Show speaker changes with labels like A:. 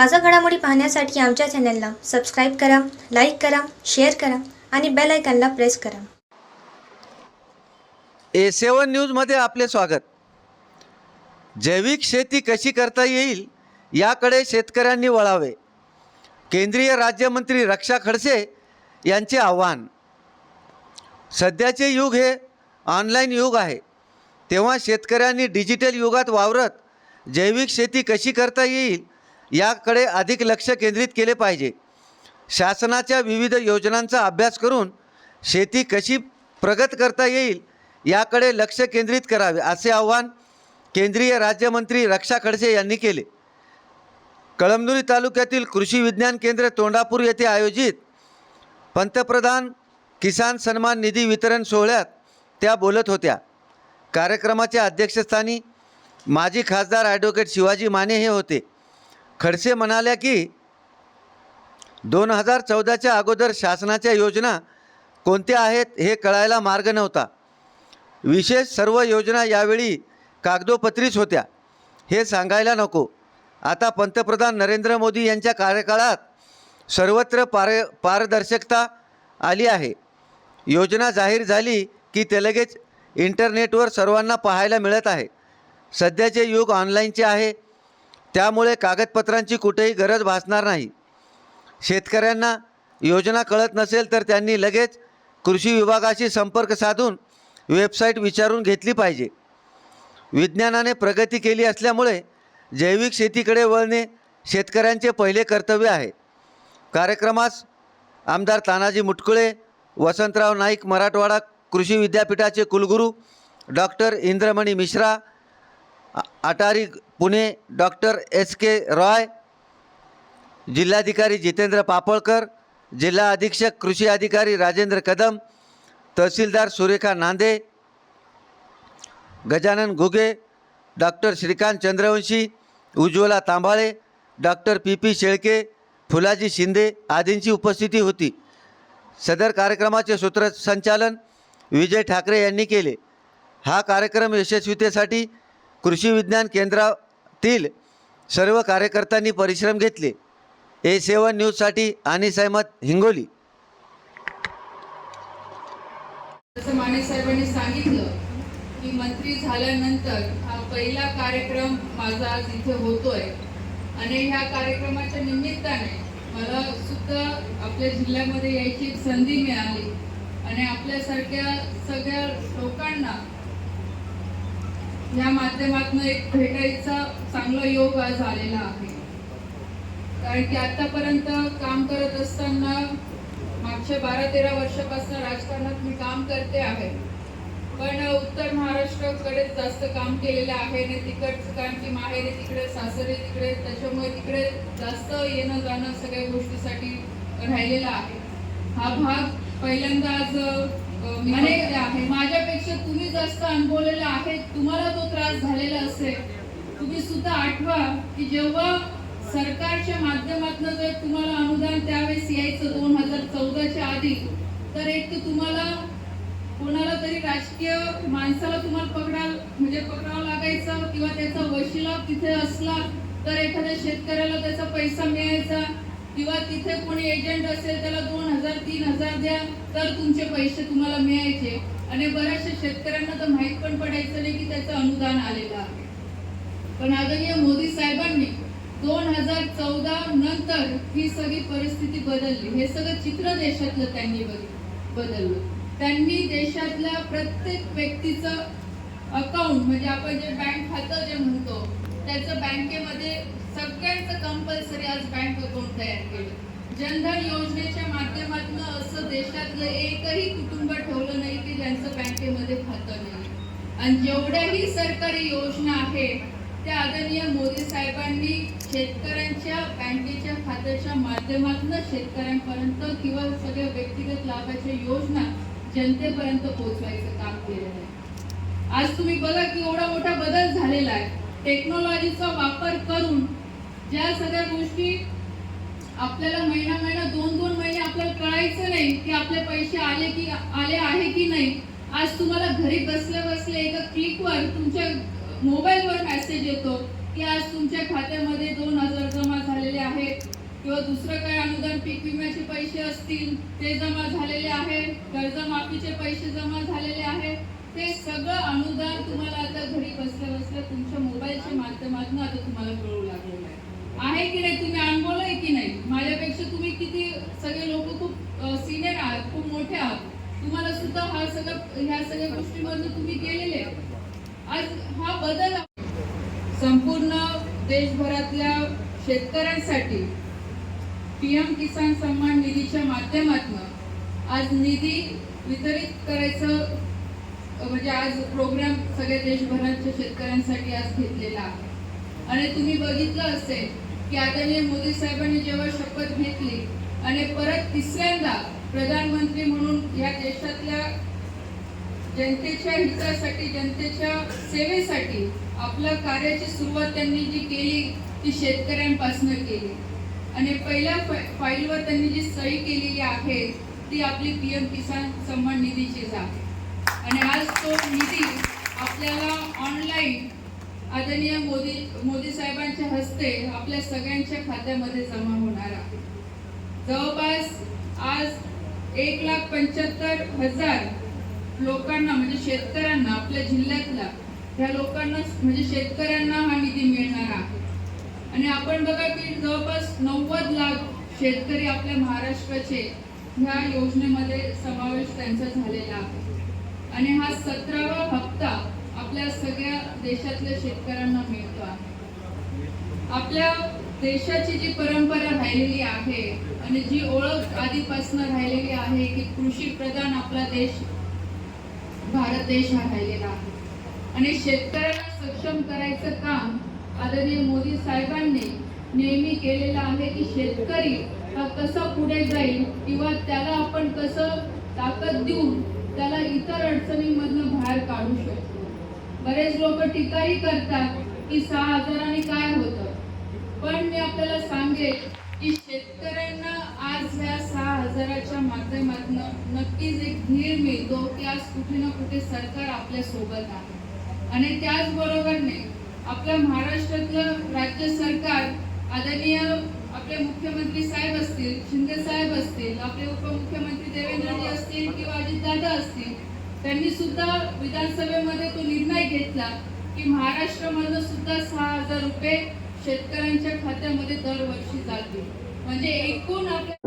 A: ताजा घडामोडी पाहण्यासाठी आमच्या चॅनलला सबस्क्राईब करा लाईक करा शेअर करा आणि बेल आयकॉनला प्रेस करा.
B: ए सेवन न्यूजमध्ये आपले स्वागत. जैविक शेती कशी करता येईल याकडे शेतकऱ्यांनी वळावे. केंद्रीय राज्यमंत्री रक्षा खडसे यांचे आव्हान. सध्याचे युग हे ऑनलाईन युग आहे. तेव्हा शेतकऱ्यांनी डिजिटल युगात वावरत जैविक शेती कशी करता येईल याकडे अधिक लक्ष केंद्रित केले पाहिजे. शासनाच्या विविध योजनांचा अभ्यास करून शेती कशी प्रगत करता येईल याकडे लक्ष केंद्रित करावे असे आवाहन केंद्रीय राज्यमंत्री रक्षा खडसे यांनी केले. कळमनुरी तालुक्यातील कृषी विज्ञान केंद्र तोंडापूर येथे आयोजित पंतप्रधान किसान सन्मान निधी वितरण सोहळ्यात त्या बोलत होत्या. कार्यक्रमाच्या अध्यक्षस्थानी माजी खासदार ॲडव्होकेट शिवाजी माने हे होते. खडसे म्हणाल्या की दोन हजार चौदाच्या अगोदर शासनाच्या योजना कोणत्या आहेत हे कळायला मार्ग नव्हता. विशेष सर्व योजना यावेळी कागदोपत्रीच होत्या. हे सांगायला नको. आता पंतप्रधान नरेंद्र मोदी यांच्या कार्यकाळात सर्वत्र पार पारदर्शकता आली आहे. योजना जाहीर झाली की ते लगेच इंटरनेटवर सर्वांना पाहायला मिळत आहे. सध्याचे युग ऑनलाईनचे आहे. त्यामुळे कागदपत्रांची कुठेही गरज भासणार नाही. शेतकऱ्यांना योजना कळत नसेल तर त्यांनी लगेच कृषी विभागाशी संपर्क साधून वेबसाईट विचारून घेतली पाहिजे. विज्ञानाने प्रगती केली असल्यामुळे जैविक शेतीकडे वळणे शेतकऱ्यांचे पहिले कर्तव्य आहे. कार्यक्रमास आमदार तानाजी मुटकुळे वसंतराव नाईक मराठवाडा कृषी विद्यापीठाचे कुलगुरू doctor Indramani Mishra ATARI Pune doctor S K Roy जिल्हाधिकारी जितेंद्र पापळकर जिल्हा अधीक्षक कृषी अधिकारी राजेंद्र कदम तहसीलदार Surekha Nande Gajanan Ghuge doctor Shrikant Chandravanshi Ujjwala Tambale doctor P P Shelke Phulaji Shinde आदींची उपस्थिती होती. सदर कार्यक्रमाचे सूत्रसंचालन विजय ठाकरे यांनी केले. हा कार्यक्रम यशस्वीतेसाठी कृषी विज्ञान केंद्रातील सर्व कार्यकर्त्यांनी परिश्रम घेतले. ए सेवन न्यूजसाठी आणि सहमत हिंगोली.
C: जसं माने साहेबांनी सांगितलं की मंत्री झाल्यानंतर हा पहिला कार्यक्रम माझा आज इथे होतोय. आणि ह्या कार्यक्रमाच्या निमित्ताने मला सुद्धा आपल्या जिल्ह्यामध्ये यायची एक संधी मिळाली. आणि आपल्यासारख्या सगळ्या लोकांना या माध्यमातून एक भेटायचा चांगला योग आज आलेला आहे. कारण की आतापर्यंत काम करत असताना मागच्या बारा तेरा वर्षापासून राजकारणात मी काम करते आहे. पण उत्तर महाराष्ट्राकडे जास्त काम केलेलं आहे. आणि तिकडचं कारण की माहेरी तिकडे सासरे तिकडे त्याच्यामुळे तिकडे जास्त येणं जाणं सगळ्या गोष्टीसाठी राहिलेला आहे. हा भाग पहिल्यांदा आज अ, आहे माझ्यापेक्षा तुम्ही जास्त अनुभवलेला आहे तुम्हाला तो त्रास झालेला असेल. तुम्ही सुद्धा आठवा की जेव्हा सरकारच्या माध्यमातून जर तुम्हाला अनुदान त्यावेळेस यायचं दोन हजार चौदाच्या आधी तर एक तर तुम्हाला कोणाला तरी राजकीय माणसाला तुम्हाला पकडा म्हणजे पकडावं लागायचं किंवा त्याचा वशिला तिथे असला तर एखाद्या शेतकऱ्याला त्याचा पैसा मिळायचा किंवा तिथे कोणी एजंट असेल त्याला दोन हजार तीन हजार द्या तर तुमचे पैसे तुम्हाला मिळायचे. आणि बऱ्याचशा शेतकऱ्यांना तर माहीत पण पडायचं नाही की त्याचं अनुदान आलेलं आहे. पण आदरणीय मोदी साहेबांनी दोन हजार चौदा नंतर ही सगळी परिस्थिती बदलली. हे सगळं चित्र देशातलं त्यांनी बदललं. त्यांनी देशातल्या प्रत्येक व्यक्तीचं अकाउंट म्हणजे आपण जे बँक खातं जे म्हणतो त्याचं बँकेमध्ये सगळ्यांचं कंपल्सरी आज बँक अकाउंट तयार केलं. जनधन योजनेच्या माध्यमातून असं देशातलं एकही कुटुंब ठेवलं नाही की ज्यांचं बँकेमध्ये खातं नाही. आणि जेवढ्याही सरकारी योजना आहेत त्या आदरणीय मोदी साहेबांनी शेतकऱ्यांच्या बँकेच्या खात्याच्या माध्यमातून शेतकऱ्यांपर्यंत किंवा सगळ्या व्यक्तिगत लाभाच्या योजना जनतेपर्यंत पोहोचवायचं काम केलेलं आहे. आज तुम्ही बघा की एवढा मोठा बदल झालेला आहे. टेक्नॉलॉजीचा वापर करून ज्या सगळ्या गोष्टी आपल्याला महिना महिना दोन दोन महिने आपल्याला कळायचं नाही की आपले पैसे आले की आले आहे की नाही आज तुम्हाला घरी बसल्या बसल्या एका क्लिकवर तुमच्या मोबाईलवर मेसेज येतो की आज तुमच्या खात्यामध्ये दोन हजार जमा झालेले आहेत किंवा दुसरं काही अनुदान पीक विम्याचे पैसे असतील ते जमा झालेले आहे कर्जमाफीचे पैसे जमा झालेले आहे ते सगळं अनुदान तुम्हाला आता घरी बसल्या बसल्या तुमच्या माध्यमातून आता तुम्हाला कळू लागलेलं आहे. आहे की नाही? तुम्ही अनुभवलंय की नाही? माझ्यापेक्षा तुम्ही किती सगळे लोक खूप सिनियर आहात खूप मोठे आहात. तुम्हाला सुद्धा हा सगळं ह्या सगळ्या गोष्टीमधून तुम्ही गेलेले आज हा बदल संपूर्ण देशभरातल्या शेतकऱ्यांसाठी पीएम किसान सन्मान निधीच्या माध्यमातून आज निधी वितरित करायचं म्हणजे आज प्रोग्राम सगळ्या देशभराच्या शेतकऱ्यांसाठी आज घेतलेला आहे. आणि तुम्ही बघितलं असेल की आदरणीय मोदी साहेबांनी जेव्हा शपथ घेतली आणि परत तिसऱ्यांदा प्रधानमंत्री म्हणून या देशातल्या जनतेच्या हितासाठी जनतेच्या सेवेसाठी आपल्या कार्याची सुरुवात त्यांनी जी केली ती शेतकऱ्यांपासून केली. आणि पहिल्या फाईलवर त्यांनी जी सही केलेली आहे ती आपली पीएम किसान सन्मान निधीचीच आहे आणि आज तो निधी आपल्याला ऑनलाईन आदरणीय मोदी मोदी साहेबांच्या हस्ते आपल्या सगळ्यांच्या खात्यामध्ये जमा होणार आहे. जवळपास आज एक लाख पंच्याहत्तर हजार लोकांना म्हणजे शेतकऱ्यांना आपल्या जिल्ह्यातल्या ह्या लोकांना म्हणजे शेतकऱ्यांना हा निधी मिळणार आहे. आणि आपण बघा की जवळपास नव्वद लाख शेतकरी आपल्या महाराष्ट्राचे ह्या योजनेमध्ये समावेश त्यांचा झालेला आहे. आणि हा सतरावा हप्ता आपल्या सगळ्या देशातल्या शेतकऱ्यांना मिळतो आहे. आपल्या देशाची जी परंपरा राहिलेली आहे आणि जी ओळख आधीपासून राहिलेली आहे की कृषी प्रधान आपला देश भारत देश हा राहिलेला आहे. आणि शेतकऱ्यांना सक्षम करायचं काम आदरणीय मोदी साहेबांनी नेहमी केलेलं आहे की शेतकरी हा कसा पुढे जाईल किंवा त्याला आपण कसं ताकद देऊन त्याला इतर अडचणींमधनं बाहेर काढू शकतो. बरेच लोक टीकाही करतात की सहा हजारांनी काय होतं. पण मी आपल्याला सांगेन की शेतकऱ्यांना आज ह्या सहा हजाराच्या माध्यमातून नक्कीच एक धीर मिळतो की आज कुठे ना कुठे सरकार आपल्यासोबत आहे. आणि त्याचबरोबरने आपल्या महाराष्ट्रातलं राज्य सरकार आदरणीय आपले मुख्यमंत्री साहेब असतील शिंदे साहेब असतील आपले उपमुख्यमंत्री देवेंद्रजी असतील किंवा अजितदादा असतील त्यांनी सुद्धा विधानसभेमध्ये तो निर्णय घेतला की महाराष्ट्रामधनं सुद्धा सहा हजार रुपये शेतकऱ्यांच्या खात्यामध्ये दरवर्षी जातील. म्हणजे एकूण आपल्या